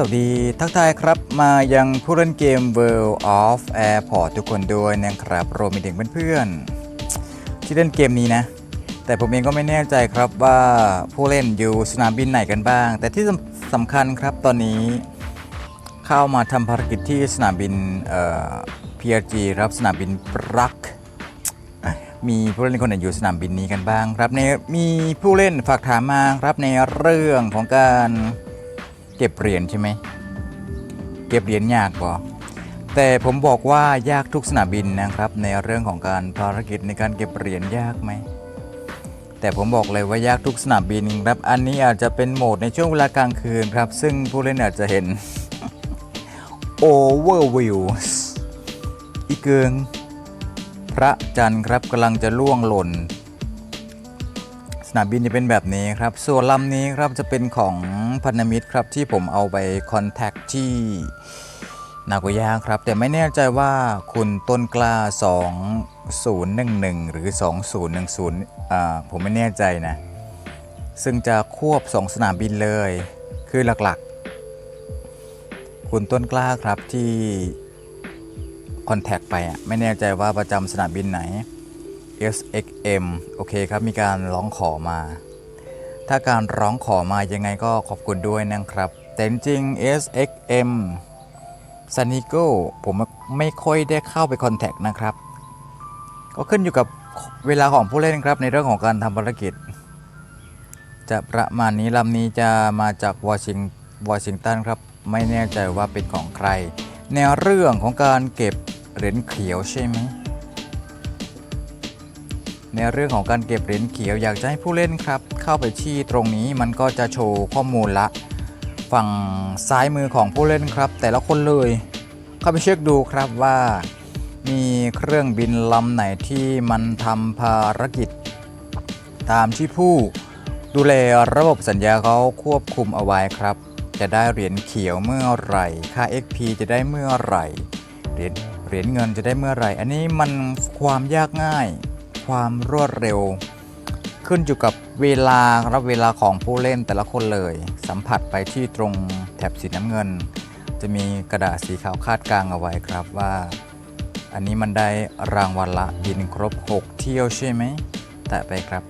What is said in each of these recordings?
สวัสดีทักทายครับมายังผู้เล่นเกม World of Airport ทุกคนด้วยนะครับรวมไปถึงเพื่อนๆที่เล่นเกมนี้นะ แต่ผมเองก็ไม่แน่ใจครับว่าผู้เล่นอยู่สนามบินไหนกันบ้าง แต่ที่สำคัญครับตอนนี้เข้ามาทำภารกิจที่สนามบินเอ่อ PRG ครับสนามบินปรักมีผู้เล่นคนไหนอยู่สนามบินนี้กันบ้างครับในมีผู้เล่นฝากถามมาครับในเรื่องของการ เก็บเหรียญใช่ไหมเก็บเหรียญยากป่แต่ผมบอกว่ายากทุกสนามบินนะครับ ในเรื่องของการภารกิจในการเก็บเหรียญยากไหมแต่ผมบอกเลยว่ายากทุกสนามบินครับอันนี้อาจจะเป็นโหมดในช่วงเวลากลางคืนครับ ซึ่งผู้เล่นอาจจะเห็น Overview อีเกิงพระจันทร์ครับกำลังจะล่วงหล่น สนามบินจะเป็นแบบนี้ครับ ส่วนลำนี้ครับจะเป็นของพันธมิตรครับที่ผมเอาไปคอนแทคที่นาโกย่าครับ แต่ไม่แน่ใจว่าคุณต้นกล้า 2011 หรือ 2010อ่าผมไม่แน่ใจนะ ซึ่งจะควบ 2 สนามบินเลย คือหลักๆ คุณต้นกล้าครับที่คอนแทคไปอะไม่แน่ใจว่าประจำสนามบินไหน SXM โอเคครับ มีการร้องขอมา ถ้าการร้องขอมายังไงก็ขอบคุณด้วยนะครับ แต่จริง SXM s a n i g o ผมไม่ค่อยได้เข้าไปคอนแทคนะครับ ก็ขึ้นอยู่กับเวลาของผู้เล่นครับ ในเรื่องของการทำภารกิจ จะประมาณนี้ลำนี้จะมาจากวอชิงวอชิงตันครับ ไม่แน่ใจว่าเป็นของใคร แนวเรื่องของการเก็บเหรียญเขียวใช่ไหม ในเรื่องของการเก็บเหรียญเขียวอยากจะให้ผู้เล่นครับ เข้าไปที่ตรงนี้มันก็จะโชว์ข้อมูลละ ฝั่งซ้ายมือของผู้เล่นครับ แต่ละคนเลย เข้าไปเช็คดูครับว่า มีเครื่องบินลำไหนที่มันทำภารกิจ ตามที่ผู้ดูแลระบบสัญญาเขาควบคุมเอาไว้ครับ จะได้เหรียญเขียวเมื่อไหร่ ค่า XP จะได้เมื่อไหร่เหรียญเหรียญเงินจะได้เมื่อไหร่ อันนี้มันความยากง่าย ความรวดเร็ว ขึ้นอยู่กับเวลารับเวลาของผู้เล่นแต่ละคนเลย สัมผัสไปที่ตรงแถบสีน้ำเงิน จะมีกระดาษสีขาวคาดกลางเอาไว้ครับว่า อันนี้มันได้รางวัลละบินครบ 6 เที่ยวใช่ไหมแตะไปครับ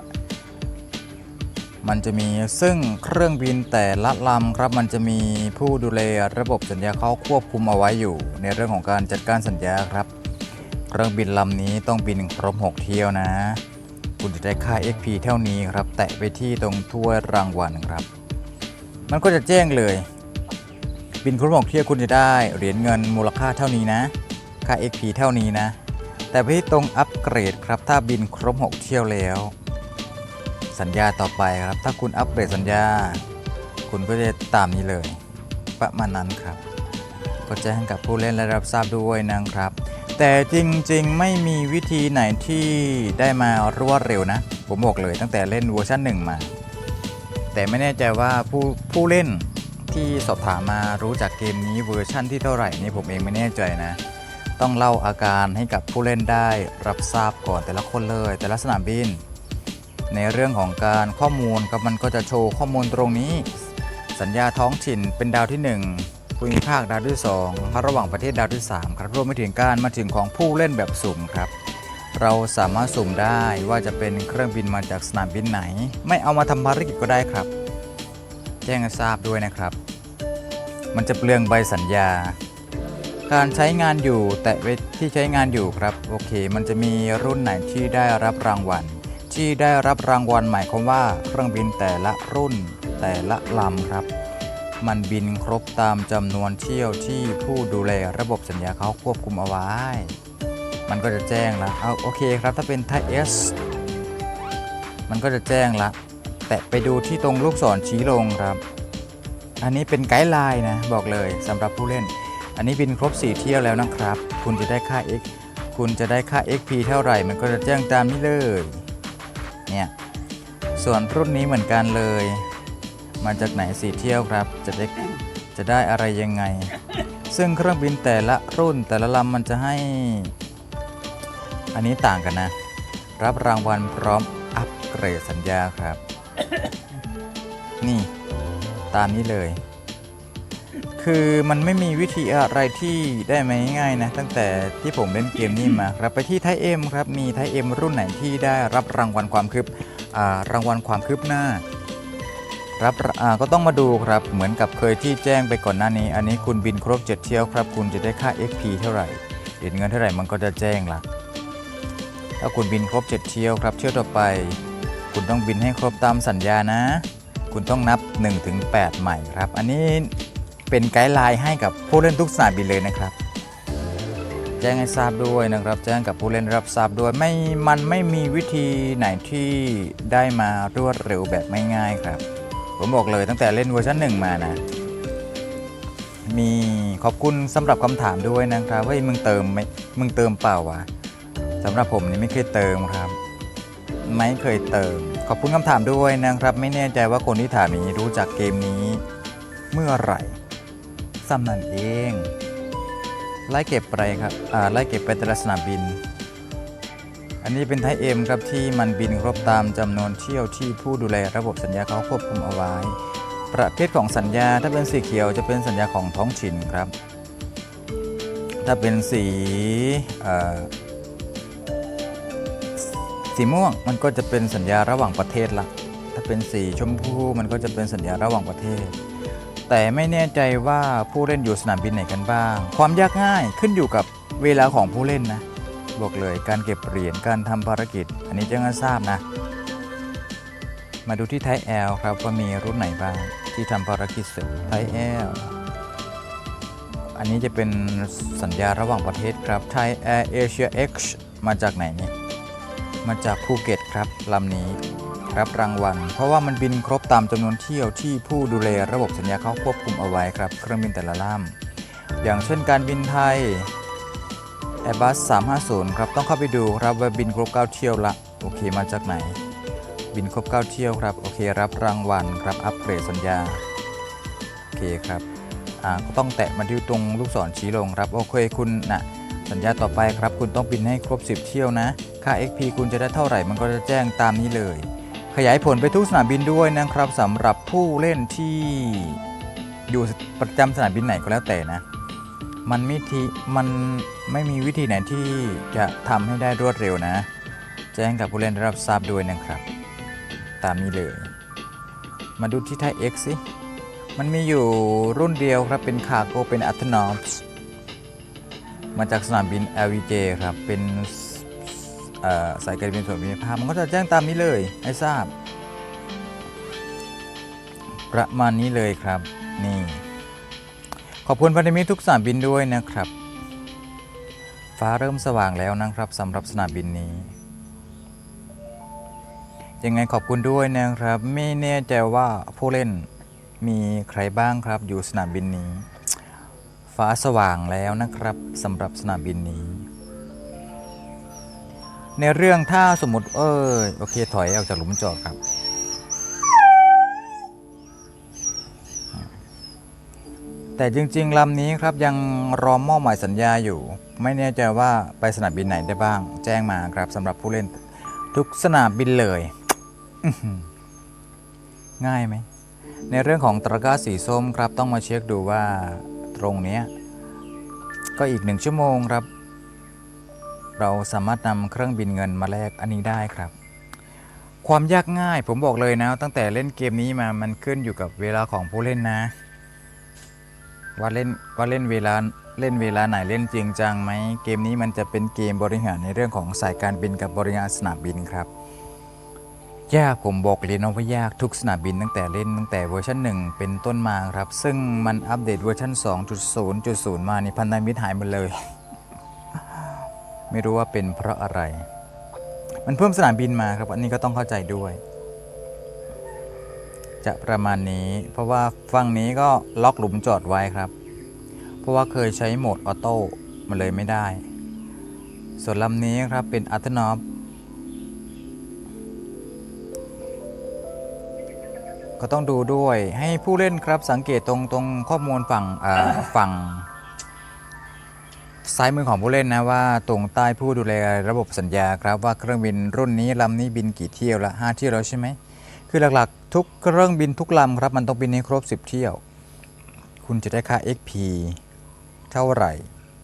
มันจะมีซึ่งเครื่องบินแต่ละลำครับมันจะมีผู้ดูแลระบบสัญญาเขาควบคุมเอาไว้อยู่ ในเรื่องของการจัดการสัญญาครับ เครื่องบินลำนี้ต้องบินครบ 6 เที่ยวนะ คุณจะได้ค่า XP เท่านี้ครับ แตะไปที่ตรงถ้วยรางวัลครับ มันก็จะแจ้งเลย บินครบ 6 เที่ยวคุณจะได้เหรียญเงินมูลค่าเท่านี้นะ ค่า XP เท่านี้นะ แต่ไปที่ตรงอัปเกรดครับ ถ้าบินครบ 6 เที่ยวแล้ว สัญญาต่อไปครับ ถ้าคุณอัปเกรดสัญญา คุณก็จะตามนี้เลย ประมาณนั้นครับ ก็แจ้งกับผู้เล่นและรับทราบด้วยนะครับ แต่จริงๆ ไม่มีวิธีไหนที่ได้มารวดเร็วนะ ผมบอกเลยตั้งแต่เล่นเวอร์ชันหนึ่งมา แต่ไม่แน่ใจว่าผู้ผู้เล่นที่สอบถามมารู้จักเกมนี้เวอร์ชั่นที่เท่าไหร่นี่ผมเองไม่แน่ใจนะ ต้องเล่าอาการให้กับผู้เล่นได้รับทราบก่อนแต่ละคนเลย แต่ละสนามบิน ในเรื่องของการข้อมูลครับมันก็จะโชว์ข้อมูลตรงนี้ สัญญาท้องถิ่นเป็นดาวที่ 1 ภูมิภาคดาวที่2ระหว่างประเทศดาวที่ 3 ครับรวมไปถึงการมาถึงของผู้เล่นแบบสุ่มครับ เราสามารถสุ่มได้ว่าจะเป็นเครื่องบินมาจากสนามบินไหน ไม่เอามาทำภารกิจก็ได้ครับ แจ้งให้ทราบด้วยนะครับ มันจะเปลืองใบสัญญา การใช้งานอยู่แตะไปที่ใช้งานอยู่ครับโอเค มันจะมีรุ่นไหนที่ได้รับรางวัล ที่ได้รับรางวัลหมายความว่าเครื่องบินแต่ละรุ่นแต่ละลำครับ มันบินครบตามจำนวนเที่ยวที่ผู้ดูแลระบบสัญญาเขาควบคุมเอาไว้ มันก็จะแจ้งละเอาโอเคครับถ้าเป็นไทยเอสมันก็จะแจ้งละแตะไปดูที่ตรงลูกศรชี้ลงครับ อันนี้เป็นไกด์ไลน์นะบอกเลยสำหรับผู้เล่น อันนี้บินครบ 4 เที่ยวแล้วนะครับ คุณจะได้ค่า X คุณจะได้ค่า XP เท่าไหร่ มันก็จะแจ้งตามนี้เลย เนี่ย ส่วนรุ่นนี้เหมือนกันเลย มาจากไหนสีเที่ยวครับ จะได้จะได้อะไรยังไง ซึ่งเครื่องบินแต่ละรุ่นแต่ละลำมันจะให้ อันนี้ต่างกันนะ รับรางวัลพร้อมอัปเกรดสัญญาครับ นี่ตามนี้เลย คือมันไม่มีวิธีอะไรที่ได้มาง่ายๆนะ ตั้งแต่ที่ผมเล่นเกมนี้มาครับไปที่ไทเอ็มครับ มีไทเอ็มรุ่นไหนที่ได้รับรางวัลความคืบรางวัลความคืบหน้า รับก็ต้องมาดูครับเหมือนกับเคยที่แจ้งไปก่อนหน้านี้ อันนี้คุณบินครบ7เที่ยวครับ คุณจะได้ค่า XP เท่าไหร่เหรียญเงินเท่าไหร่มันก็จะแจ้งละถ้าคุณบินครบ7เที่ยวครับ เที่ยวต่อไป คุณต้องบินให้ครบตามสัญญานะ คุณต้องนับ 1-8 ใหม่ครับ อันนี้เป็นไกด์ไลน์ให้กับผู้เล่นทุกสนามบินเลยนะครับ แจ้งให้ทราบด้วยนะครับ แจ้งกับผู้เล่นรับทราบด้วยไม่มันไม่มีวิธีไหนที่ได้มารวดเร็วแบบไม่ง่ายครับ ผมบอกเลยตั้งแต่เล่นเวอร์ชันหนึ่งมานะ มีขอบคุณสำหรับคำถามด้วยนะครับว่ามึงเติมไหมมึงเติมเปล่าวะสำหรับผมนี่ไม่เคยเติมครับ ไม่เคยเติม ขอบคุณคำถามด้วยนะครับ ไม่แน่ใจว่าคนที่ถามนี้รู้จักเกมนี้ เมื่อไหร่ซ้ำนั่นเองไล่เก็บไปครับอ่าไล่เก็บไปแต่ละสนามบิน อันนี้เป็นไทยเอ็มครับที่มันบินครบตามจำนวนเที่ยวที่ผู้ดูแลระบบสัญญาเขาควบคุมเอาไว้ ประเภทของสัญญาถ้าเป็นสีเขียวจะเป็นสัญญาของท้องถิ่นครับ ถ้าเป็นสีสีม่วงมันก็จะเป็นสัญญาระหว่างประเทศละถ้าเป็นสีชมพูมันก็จะเป็นสัญญาระหว่างประเทศ แต่ไม่แน่ใจว่าผู้เล่นอยู่สนามบินไหนกันบ้าง ความยากง่ายขึ้นอยู่กับเวลาของผู้เล่นนะ บอกเลยการเก็บเหรียญการทำภารกิจ อันนี้แจ้งให้ทราบนะ มาดูที่ไทยแอลครับว่ามีรุ่นไหนบ้างที่ทำภารกิจเสร็จไทยแอลอันนี้จะเป็นสัญญาระหว่างประเทศครับไทยแอร์เอเชียเอ็กซ์มาจากไหนเนี่ยมาจากภูเก็ตครับลำนี้รับรางวัล เพราะว่ามันบินครบตามจำนวนเที่ยวที่ผู้ดูแลระบบสัญญาเขาควบคุมเอาไว้ครับ เครื่องบินแต่ละลำอย่างเช่นการบินไทย Airbus 350 ครับ ต้องเข้าไปดูครับว่าบินครบ 9 เที่ยวละ โอเคมาจากไหน บินครบ 9 เที่ยวครับ โอเครับรางวัลครับ อัปเกรดสัญญา โอเคครับ อ่า ก็ต้องแตะมาที่ตรงลูกศรชี้ลงครับ โอเคคุณนะสัญญาต่อไปครับ คุณต้องบินให้ครบ 10 เที่ยวนะ ค่า XP คุณจะได้เท่าไหร่ มันก็จะแจ้งตามนี้เลย ขยายผลไปทุกสนามบินด้วยนะครับสำหรับผู้เล่นที่อยู่ประจำสนามบินไหนก็แล้วแต่นะ มันไม่ทีมันไม่มีวิธีไหนที่จะทำให้ได้รวดเร็วนะ แจ้งกับผู้เล่นรับทราบด้วยนะครับ ตามนี้เลย มาดูที่ไทย X สิ มันมีอยู่รุ่นเดียวครับเป็นคาโกเป็นอัตโนมมาจากสนามบิน LVJ ครับ เป็นสายการบินส่วนภูมิภาคมันก็จะแจ้งตามนี้เลย ให้ทราบ ประมาณนี้เลยครับ นี่ ขอบคุณพันธมิตรทุกสนามบินด้วยนะครับ ฟ้าเริ่มสว่างแล้วนะครับสำหรับสนามบินนี้ ยังไงขอบคุณด้วยนะครับ ไม่แน่ใจว่าผู้เล่นมีใครบ้างครับอยู่สนามบินนี้ ฟ้าสว่างแล้วนะครับสำหรับสนามบินนี้ ในเรื่องถ้าสมมติเออโอเคถอยออกจากหลุมจอดครับ แต่จริงๆลำนี้ครับยังรอมอบหมายสัญญาอยู่ ไม่แน่ใจว่าไปสนามบินไหนได้บ้าง แจ้งมาครับสำหรับผู้เล่นทุกสนามบินเลยง่ายไหม ในเรื่องของตะกร้าสีส้มครับต้องมาเช็คดูว่าตรงนี้ก็อีกหนึ่งชั่วโมงครับ เราสามารถนำเครื่องบินเงินมาแลกอันนี้ได้ครับ ความยากง่ายผมบอกเลยนะ ตั้งแต่เล่นเกมนี้มามันขึ้นอยู่กับเวลาของผู้เล่นนะ ว่าเล่นว่าเล่นเวลาเล่นเวลาไหนเล่นจริงจังไหมเกมนี้มันจะเป็นเกมบริหารในเรื่องของสายการบินกับบริหารสนามบินครับ ยากผมบอกเลยนะว่ายากทุกสนามบินตั้งแต่เล่นตั้งแต่เวอร์ชัน1 เป็นต้นมาครับ ซึ่งมันอัปเดตเวอร์ชัน2.0.0 มานี่พันธมิตรหายหมดเลย ไม่รู้ว่าเป็นเพราะอะไร มันเพิ่มสนามบินมาครับอันนี้ก็ต้องเข้าใจด้วย จะประมาณนี้ เพราะว่าฝั่งนี้ก็ล็อกหลุมจอดไว้ครับ เพราะว่าเคยใช้โหมดออโต้มันเลยไม่ได้ ส่วนลำนี้ครับเป็นอัตโนมก็ต้องดูด้วยให้ผู้เล่นครับสังเกตตรงตรงข้อมูลฝั่งฝั่ง ซ้ายมือของผู้เล่นนะว่าตรงใต้ผู้ดูแลระบบสัญญาครับว่าเครื่องบินรุ่นนี้ลำนี้บินกี่เที่ยวละ5เที่ยวแล้วใช่ไหม คือหลักๆ ทุกเครื่องบินทุกลำครับ มันต้องบินให้ครบ 10 เที่ยว คุณจะได้ค่า XP เท่าไหร่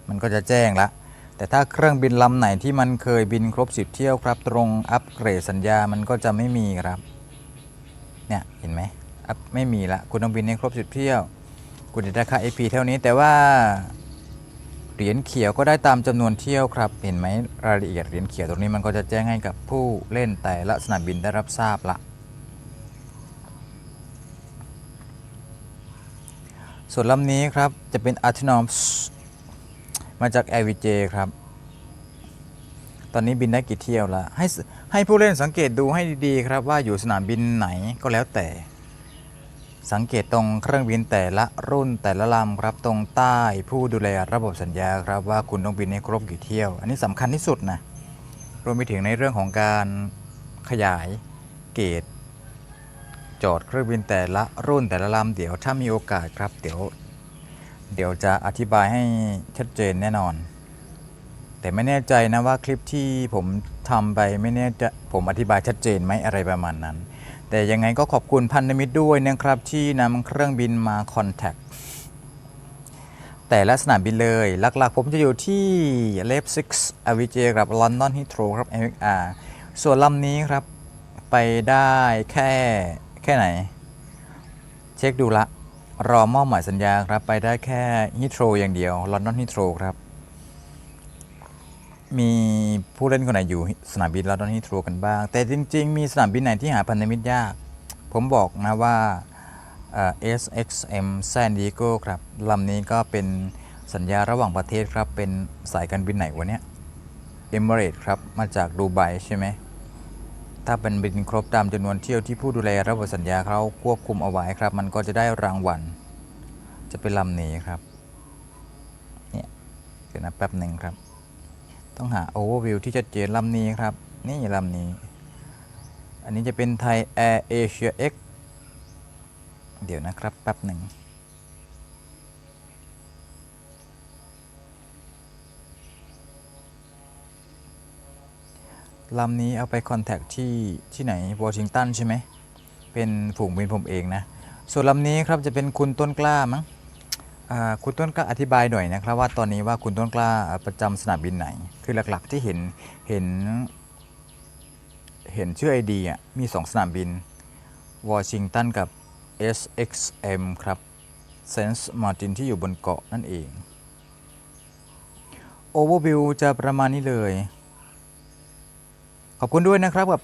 มันก็จะแจ้งละแต่ถ้าเครื่องบินลำไหนที่มันเคยบินครบ 10 เที่ยวครับ ตรงอัปเกรดสัญญามันก็จะไม่มีครับ เนี่ยเห็นไหมอัพไม่มีละคุณต้องบินให้ครบ 10 เที่ยว คุณจะได้ค่า XP เท่านี้แต่ว่าเหรียญเขียวก็ได้ตามจำนวนเที่ยวครับ เห็นไหมรายละเอียดเหรียญเขียวตรงนี้มันก็จะแจ้งให้กับผู้เล่นแต่ละสนามบินได้รับทราบละ ส่วนลำนี้ครับจะเป็น a r t e n o m มาจาก AVJ ครับ ตอนนี้บินได้กี่เที่ยวล้วให้ให้ผู้เล่นสังเกตดูให้ดีๆครับว่าอยู่สนามบินไหนก็แล้วแต่ สังเกตตรงเครื่องบินแต่ละรุ่นแต่ละลำครับตรงใต้ผู้ดูแลระบบสัญญาครับว่าคุณต้องบินให้ครบกี่เที่ยว อันนี้สำคัญที่สุดนะรวมไปถึงในเรื่องของการขยายเกต จอดเครื่องบินแต่ละรุ่นแต่ละลำเดี๋ยวถ้ามีโอกาสครับเดี๋ยว เดี๋ยวจะอธิบายให้ชัดเจนแน่นอน แต่ไม่แน่ใจนะว่าคลิปที่ผมทำไปไม่แน่จะผมอธิบายชัดเจนไหมอะไรประมาณนั้น แต่ยังไงก็ขอบคุณพันธมิตรด้วยนะครับ ที่นำเครื่องบินมาคอนแทคแต่ละสนามบินเลย หลักๆ ผมจะอยู่ที่เลฟซิกส์อวิเจกับลอนดอนฮิโตรครับ MXR ส่วนลำนี้ครับ ไปได้แค่ แค่ไหน เช็คดูละ รอมอบหมายสัญญาครับ ไปได้แค่ฮิโตรอย่างเดียวลอนดอนฮิโตรครับ มีผู้เล่นคนไหนอยู่สนามบินลอนดอนฮิโตรกันบ้าง แต่จริง ๆ มีสนามบินไหนที่หาพันธมิตรยาก ผมบอกนะว่าเอ่อ SXM San Diego ครับลำนี้ก็เป็นสัญญาระหว่างประเทศครับ เป็นสายการบินไหนวะเนี่ย Emirates ครับ มาจากดูไบใช่ไหม ถ้าเป็นบินครบตามจำนวนเที่ยวที่ผู้ดูแลระบบสัญญาเขาควบคุมเอาไว้ครับ มันก็จะได้รางวัล จะเป็นลำนี้ครับ เนี่ยเดี๋ยวนะแป๊บหนึ่งครับ ต้องหา overview ที่ชัดเจนลำนี้ครับ นี่ลำนี้ อันนี้จะเป็นไทย Air Asia X เดี๋ยวนะครับแป๊บหนึ่ง ลำนี้เอาไปคอนแทคที่ที่ไหนวอชิงตันใช่ไหม เป็นฝูงบินผมเองนะ ส่วนลำนี้ครับจะเป็นคุณต้นกล้ามั้งคุณต้นกล้าอธิบายหน่อยนะครับ ว่าตอนนี้ว่าคุณต้นกล้าประจำสนามบินไหน คือหลักๆที่เห็นเห็น เห็นชื่อไอดีอะมี 2 สนามบินวอชิงตันกับ SXM ครับเซนส์มาร์ตินที่อยู่บนเกาะนั่นเอง Overview จะประมาณนี้เลย อบคุณด้วยนะครับกับ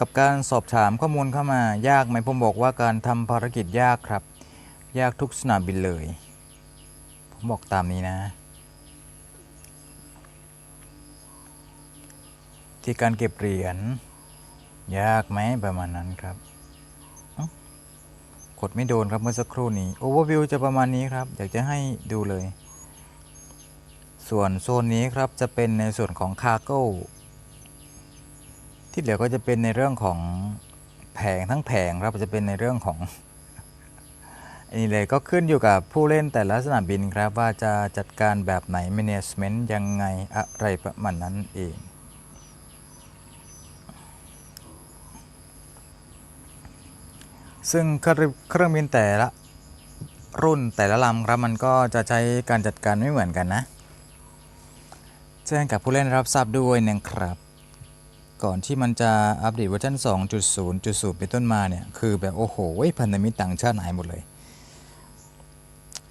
กับการสอบถามข้อมูลเข้ามายากไหมผมบอกว่าการทำภารกิจยากครับ ยากทุกสนามบินเลย ผมบอกตามนี้นะ ที่การเก็บเหรียญยากไหมประมาณนั้นครับกดไม่โดนครับเมื่อสักครู่นี้ Overview จะประมาณนี้ครับ อยากจะให้ดูเลย ส่วนโซนนี้ครับจะเป็นในส่วนของคาร์โก้ ที่เหลือก็จะเป็นในเรื่องของแผงทั้งแผงครับจะเป็นในเรื่องของอันนี้เลยก็ขึ้นอยู่กับผู้เล่นแต่ละสนามบินครับ ว่าจะจัดการแบบไหน management ยังไงอะไรประมาณนั้นเองซึ่งเครื่องเครื่องบินแต่ละรุ่นแต่ละลำครับมันก็จะใช้การจัดการไม่เหมือนกันนะ แจ้งกับผู้เล่นรับทราบด้วยนะครับ ก่อนที่มันจะอัปเดตเวอร์ชัน2.0.0 เป็นต้นมาเนี่ยคือแบบโอ้โหพันธมิตรต่างชาติหายหมดเลย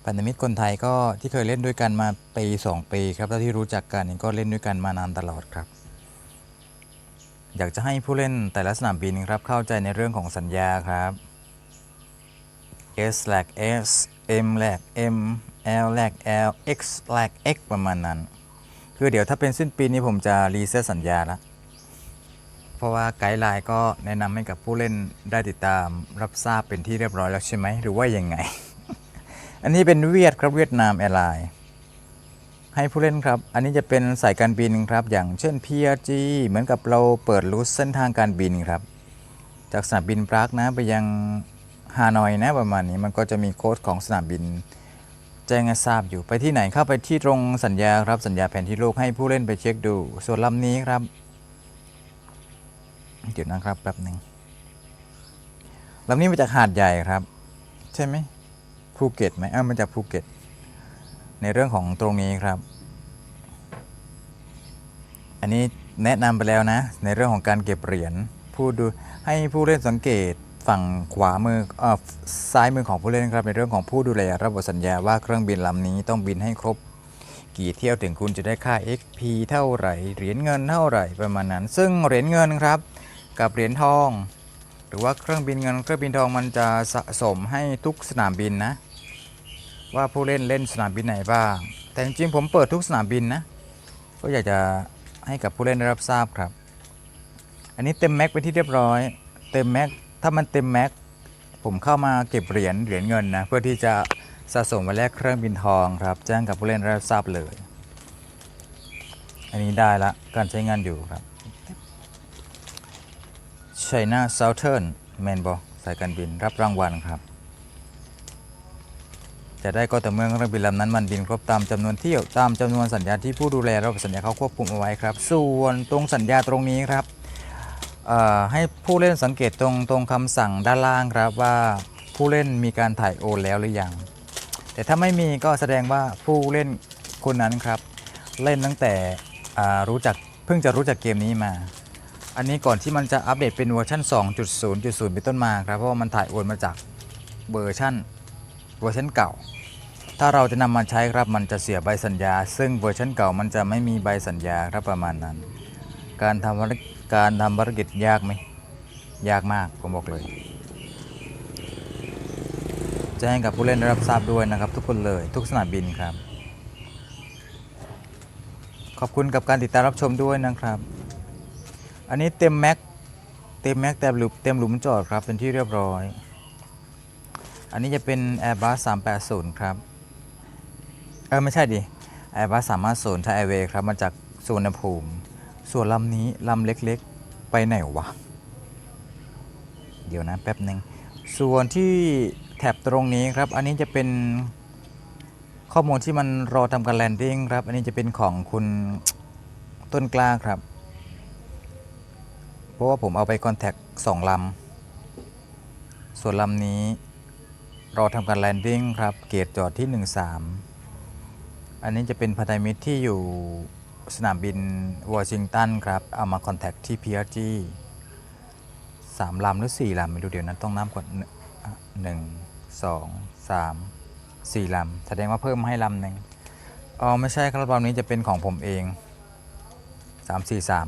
พันธมิตรคนไทยก็ที่เคยเล่นด้วยกันมาปี2ปีครับแล้วที่รู้จักกันก็เล่นด้วยกันมานานตลอดครับ อยากจะให้ผู้เล่นแต่ละสนามบินครับเข้าใจในเรื่องของสัญญาครับ S แลก S M แลก M L แลก L X แลก X ประมาณนั้น คือเดี๋ยวถ้าเป็นสิ้นปีนี้ผมจะรีเซ็ตสัญญาแล้ว เพราะว่าไกด์ไลน์ก็แนะนำให้กับผู้เล่นได้ติดตามรับทราบเป็นที่เรียบร้อยแล้วใช่ไหม หรือว่ายังไง อันนี้เป็นเวียดครับเวียดนามแอร์ไลน์ให้ผู้เล่นครับ อันนี้จะเป็นสายการบินครับ อย่างเช่น PRG เหมือนกับเราเปิดรูทเส้นทางการบินครับ จากสนามบินปรากนะไปยังฮานอยนะประมาณนี้มันก็จะมีโค้ดของสนามบิน แจ้งให้ทราบอยู่ไปที่ไหนเข้าไปที่ตรงสัญญาครับสัญญาแผนที่โลกให้ผู้เล่นไปเช็คดู ส่วนลำนี้ครับ เดี๋ยวนะครับแป๊บหนึ่งลำนี้มาจากหาดใหญ่ครับ ใช่ไหมภูเก็ตไหมเอ้ามาจากภูเก็ต ในเรื่องของตรงนี้ครับ อันนี้แนะนำไปแล้วนะ ในเรื่องของการเก็บเหรียญผู้ดูให้ผู้เล่นสังเกตฝั่งขวามือเออซ้ายมือของผู้เล่นครับ ในเรื่องของผู้ดูแลระบบสัญญาว่าเครื่องบินลำนี้ต้องบินให้ครบ กี่เที่ยวถึงคุณจะได้ค่า XP เท่าไหร่เหรียญเงินเท่าไหร่ประมาณนั้น ซึ่งเหรียญเงินครับ กับเหรียญทอง หรือว่าเครื่องบินเงินเครื่องบินทองมันจะสะสมให้ทุกสนามบินนะ ว่าผู้เล่นเล่นสนามบินไหนบ้าง แต่จริงๆผมเปิดทุกสนามบินนะก็อยากจะให้กับผู้เล่นได้รับทราบครับ อันนี้เต็มแม็กไปนที่เรียบร้อย เต็มแม็กถ้ามันเต็มแม็กผมเข้ามาเก็บเหรียญเหรียญเงินนะเพื่อที่จะสะสมไว้แลกเครื่องบินทองครับ แจ้งกับผู้เล่นได้รับทราบเลย อันนี้ได้ละการใช้งานอยู่ครับ China Southern แมนบอสายการบินรับรางวัลครับ จะได้ก็แต่เมื่อเครื่องบินลำนั้นมันบินครบตามจำนวนเที่ยวตามจำนวนสัญญาที่ผู้ดูแลระบบสัญญาเขาควบคุมเอาไว้ครับ ส่วนตรงสัญญาตรงนี้ครับให้ผู้เล่นสังเกตตรงตรงคำสั่งด้านล่างครับว่าผู้เล่นมีการถ่ายโอนแล้วหรือยัง แต่ถ้าไม่มีก็แสดงว่าผู้เล่นคนนั้นครับ เล่นตั้งแต่รู้จักเพิ่งจะรู้จักเกมนี้มา อันนี้ก่อนที่มันจะอัปเดตเป็นเวอร์ชัน2.0.0 เป็นต้นมาครับ เพราะว่ามันถ่ายโอนมาจากเวอร์ชันเวอร์ชันเก่า ถ้าเราจะนำมาใช้ครับมันจะเสียใบสัญญา ซึ่งเวอร์ชันเก่ามันจะไม่มีใบสัญญาครับประมาณนั้น การทำภารกิการทำภารกิจยากไหมยากมากผมบอกเลยแจ้กับผู้เล่นได้รับทราบด้วยนะครับ ทุกคนเลยทุกสนามบินครับ ขอบคุณกับการติดตามรับชมด้วยนะครับ อันนี้เต็มแม็กเต็มแม็กเต็มหลุมเต็มหลุมจอดครับเป็นที่เรียบร้อย อันนี้จะเป็น Airbus 380 ครับ เออไม่ใช่ดิ Airbus 350 Thai Airways ครับมาจากสุวรรณภูมิ ส่วนลำนี้ลำเล็กๆ ไปไหนวะ เดี๋ยวนะแป๊บหนึ่งส่วนที่แท็บตรงนี้ครับ อันนี้จะเป็นข้อมูลที่มันรอทำการแลนดิ้งครับ อันนี้จะเป็นของคุณต้นกล้าครับ ราะว่าผมเอาไปคอนแทคสองลำ ส่วนลำนี้ เรอทำการแลนดิ้งครับ เกตจอดที่ 13 อันนี้จะเป็นพันธมิตรที่อยู่สนามบินวอชิงตันครับ เอามาคอนแทคที่ PRG สามลำหรือสี่ลำไม่รู้เดี๋ยวนั้นต้องนับก่อนหนึ่งสองสามสี่ลำแสดงว่าเพิ่มให้ลำหนึ่งอ๋อไม่ใช่ครับลำนี้จะเป็นของผมเองสามสี่สาม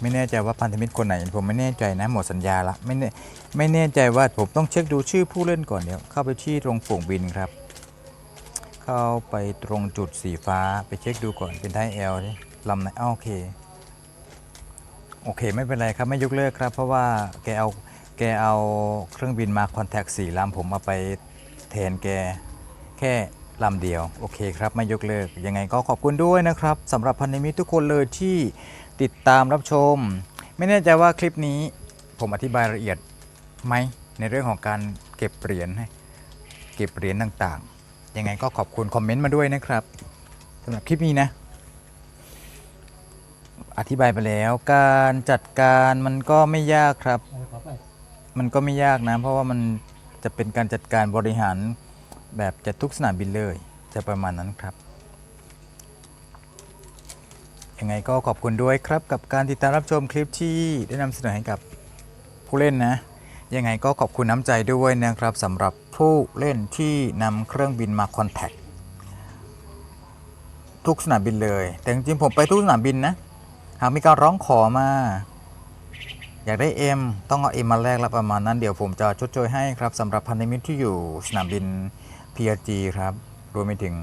ไม่แน่ใจว่าพันธมิตรคนไหน ผมไม่แน่ใจนะหมดสัญญาละไม่แน่ไม่แน่ใจว่าผมต้องเช็คดูชื่อผู้เล่นก่อนเดี๋ยวเข้าไปที่ตรงฝูงบินครับ เข้าไปตรงจุดสีฟ้าไปเช็คดูก่อนเป็นไทยเอลลำไหนอ้าโอเคโอเค ไม่เป็นไรครับ ไม่ยกเลิกครับ เพราะว่าแกเอาแกเอาเครื่องบินมาคอนแทคสี่ลำผมเอาไปแทนแกแค่ลำเดียว โอเคครับ ไม่ยกเลิก ยังไงก็ขอบคุณด้วยนะครับสำหรับพันธมิตรทุกคนเลยที่ ติดตามรับชม ไม่แน่ใจว่าคลิปนี้ผมอธิบายละเอียดไหมในเรื่องของการเก็บเหรียญให้เก็บเหรียญต่างๆ ยังไงก็ขอบคุณคอมเมนต์มาด้วยนะครับสำหรับคลิปนี้นะ อธิบายไปแล้วการจัดการมันก็ไม่ยากครับ มันก็ไม่ยากนะ เพราะว่ามันจะเป็นการจัดการบริหารแบบจะทุกสนามบินเลย จะประมาณนั้นครับ ยังไงก็ขอบคุณด้วยครับกับการติดตามรับชมคลิปที่ได้นำเสนอให้กับผู้เล่นนะ ยังไงก็ขอบคุณน้ำใจด้วยนะครับสำหรับผู้เล่นที่นำเครื่องบินมาคอนแทคทุกสนามบินเลย แต่จริงๆผมไปทุกสนามบินนะ หากมีการร้องขอมา อยากได้เอ็มต้องเอาเอ็มมาแลกล้วประมาณนั้น เดี๋ยวผมจะชดเชยให้ครับสำหรับพันธมิตรที่อยู่สนามบิน PRG ครับรวมไปถึง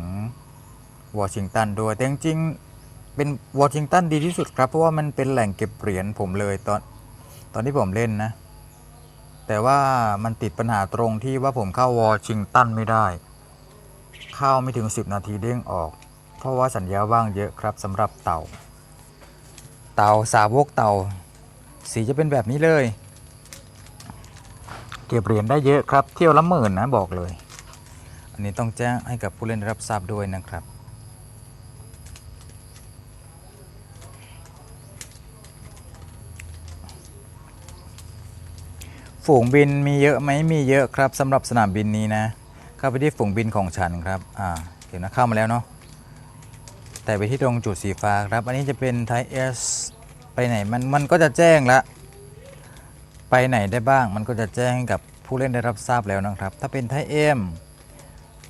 วอชิงตันด้วยแต่จริงๆ เป็นวอชิงตันดีที่สุดครับ เพราะว่ามันเป็นแหล่งเก็บเหรียญผมเลยตอนตอนที่ผมเล่นนะ แต่ว่ามันติดปัญหาตรงที่ว่าผมเข้าวอชิงตันไม่ได้ เข้าไม่ถึง 10 นาทีเด้งออก เพราะว่าสัญญาว่างเยอะครับสำหรับเต่า เต่าสาวกเต่า สีจะเป็นแบบนี้เลย เก็บเหรียญได้เยอะครับ เที่ยวละหมื่นนะบอกเลย อันนี้ต้องแจ้งให้กับผู้เล่นรับทราบด้วยนะครับ ฝูงบินมีเยอะไหมมีเยอะครับสำหรับสนามบินนี้นะเข้าไปที่ฝูงบินของฉันครับอ่าเดี๋ยวนะเข้ามาแล้วเนาะแต่ไปที่ตรงจุดสีฟ้าครับ อันนี้จะเป็นไทเอสไปไหนมันมันก็จะแจ้งละไปไหนได้บ้าง มันก็จะแจ้งให้กับผู้เล่นได้รับทราบแล้วนะครับ ถ้าเป็นไทเอ็ม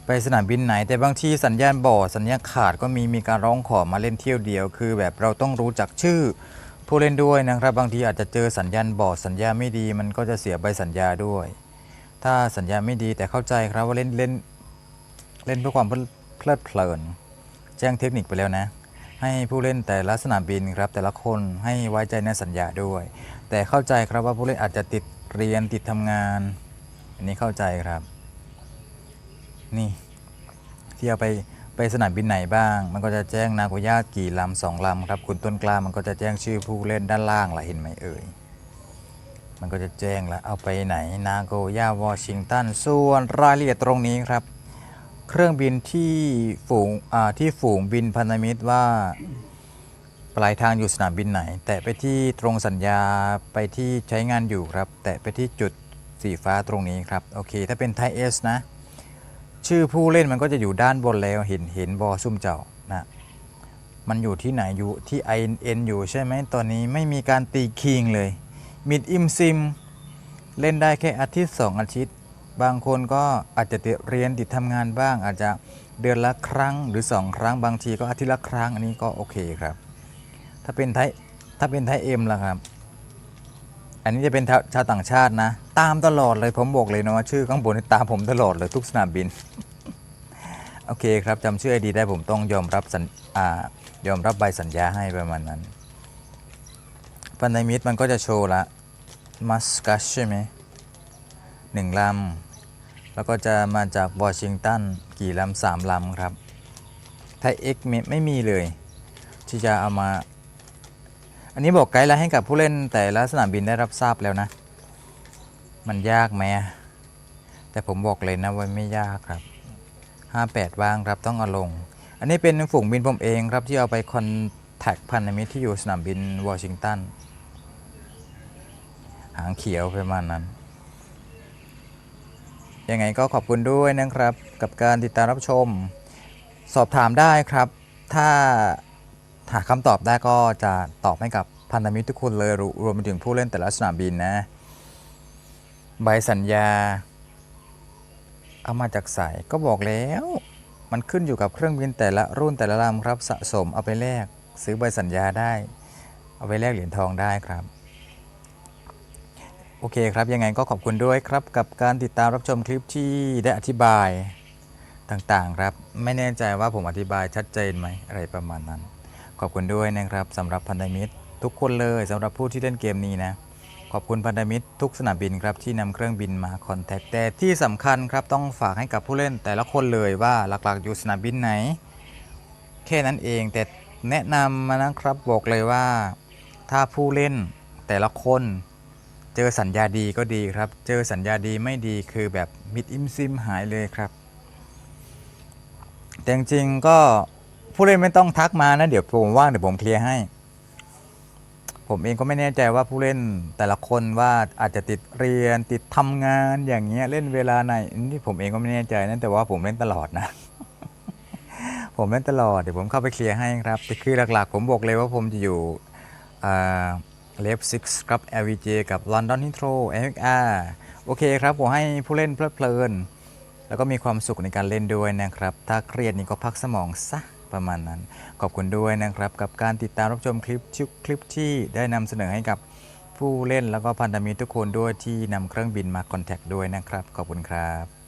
ไปสนามบินไหน แต่บางทีสัญญาณบอดสัญญาณขาดก็มีมีการร้องขอมาเล่นเที่ยวเดียว คือแบบเราต้องรู้จักชื่อ ผู้เล่นด้วยนะครับ บางทีอาจจะเจอสัญญาณบอดสัญญาไม่ดี มันก็จะเสียใบสัญญาด้วย ถ้าสัญญาไม่ดีแต่เข้าใจครับว่าเล่นเล่นเล่นเพื่อความเพลิดเพลิน แจ้งเทคนิคไปแล้วนะ ให้ผู้เล่นแต่ละสนามบินครับ แต่ละคนให้ไว้ใจในสัญญาด้วย แต่เข้าใจครับว่าผู้เล่นอาจจะติดเรียนติดทำงาน อันนี้เข้าใจครับ นี่ที่เอาไป ไปสนามบินไหนบ้าง มันก็จะแจ้งนาโกย่ากี่ลำสองลำครับ คุณต้นกล้ามันก็จะแจ้งชื่อผู้เล่นด้านล่างล่ะเห็นไหมเอ่ย มันก็จะแจ้งแล้วเอาไปไหนนาโกย่าวอชิงตัน ส่วนรายละเอียดตรงนี้ครับ เครื่องบินที่ฝูงที่ฝูงบินพันธมิตรว่าปลายทางอยู่สนามบินไหน แตะไปที่ตรงสัญญาไปที่ใช้งานอยู่ครับ แตะไปที่จุดสีฟ้าตรงนี้ครับ โอเค ถ้าเป็นไทยเอสนะ ชื่อผู้เล่นมันก็จะอยู่ด้านบนแล้วเห็นเห็นบอซุ่มเจ้านะมันอยู่ที่ไหนอยู่ที่ IN อยู่ใช่ไหมตอนนี้ไม่มีการตีคิงเลยมิดอิมซิม เล่นได้แค่อาทิตย์สออาทิตย์ บางคนก็อาจจะติดเรียนติดทำงานบ้าง อาจจะเดือนละครั้งหรือ 2 ครั้งบางทีก็อาทิตย์ละครั้งอันนี้ก็โอเคครับ ถ้าเป็นไทยถ้าเป็นไทยเอ็มล่ะครับ อันนี้จะเป็นชาวต่างชาตินะ ตามตลอดเลยผมบอกเลยนะว่าชื่อข้างบนตามผมตลอดเลยทุกสนามบิน โอเคครับจำชื่อไอดีได้ผมต้องยอมรับสัญอยอมรับใบสัญญาให้ประมาณนั้นพันธมิตรมันก็จะโชว์ละมัสกัสใช่ไหมหนึ่งลำ แล้วก็จะมาจากวอชิงตันกี่ลำสามลำครับ ไทยเอ็กไม่มีเลย ที่จะเอามา อันนี้บอกไกด์ไลน์ให้กับผู้เล่นแต่ละสนามบินได้รับทราบแล้วนะ มันยากไหมแต่ผมบอกเลยนะว่าไม่ยากครับ 58ว่างครับต้องเอาลง อันนี้เป็นฝูงบินผมเองครับที่เอาไปคอนแทคพันธมิตรที่อยู่สนามบินวอชิงตัน หางเขียวประมาณนั้น ยังไงก็ขอบคุณด้วยนะครับ กับการติดตามรับชม สอบถามได้ครับ ถ้า หาคำตอบได้ก็จะตอบให้กับพันธมิตรทุกคนเลยรวรวมไปถึงผู้เล่นแต่ละสนามบินนะ ใบสัญญา เอามาจากสายก็บอกแล้ว มันขึ้นอยู่กับเครื่องบินแต่ละรุ่นแต่ละลำครับสะสมเอาไปแลกซื้อใบสัญญาได้ เอาไปแลกเหรียญทองได้ครับโอเคครับ ยังไงก็ขอบคุณด้วยครับ กับการติดตามรับชมคลิปที่ได้อธิบายต่างๆครับ ไม่แน่ใจว่าผมอธิบายชัดเจนไหมอะไรประมาณนั้น ขอบคุณด้วยนะครับสำหรับพันธมิตร ทุกคนเลยสำหรับผู้ที่เล่นเกมนี้นะขอบคุณพันธมิตรทุกสนามบินครับที่นำเครื่องบินมาคอนแทคแต่ที่สำคัญครับต้องฝากให้กับผู้เล่นแต่ละคนเลยว่าหลักๆอยู่สนามบินไหน แค่นั้นเองแต่แนะนำมานะครับบอกเลยว่า ถ้าผู้เล่นแต่ละคนเจอสัญญาดีก็ดีครับ เจอสัญญาดีไม่ดีคือแบบมิดอิมซิมหายเลยครับ แต่จริงๆก็ ผู้เล่นไม่ต้องทักมานะ เดี๋ยวผมว่างเดี๋ยวผมเคลียร์ให้ ผมเองก็ไม่แน่ใจว่าผู้เล่นแต่ละคนว่าอาจจะติดเรียนติดทำงานอย่างเงี้ยเล่นเวลาไหนนี่ผมเองก็ไม่แน่ใจนะแต่ว่าผมเล่นตลอดนะ ผมเล่นตลอดเดี๋ยวผมเข้าไปเคลียร์ให้ครับคือหลักๆ ผมบอกเลยว่าผมจะอยู่เลฟซิกครับ LVJ กับ London Intro FXR โอเคครับผมให้ผู้เล่นเพลิดเพลิน แล้วก็มีความสุขในการเล่นด้วยนะครับ ถ้าเครียดนี่ก็พักสมองซะ ประมาณนั้น ขอบคุณด้วยนะครับกับการติดตามรับชมคลิปชุคลิปที่ได้นำเสนอให้กับผู้เล่นแล้วก็พันธมิตรทุกคนด้วยที่นำเครื่องบินมาคอนแทคด้วยนะครับ ขอบคุณครับ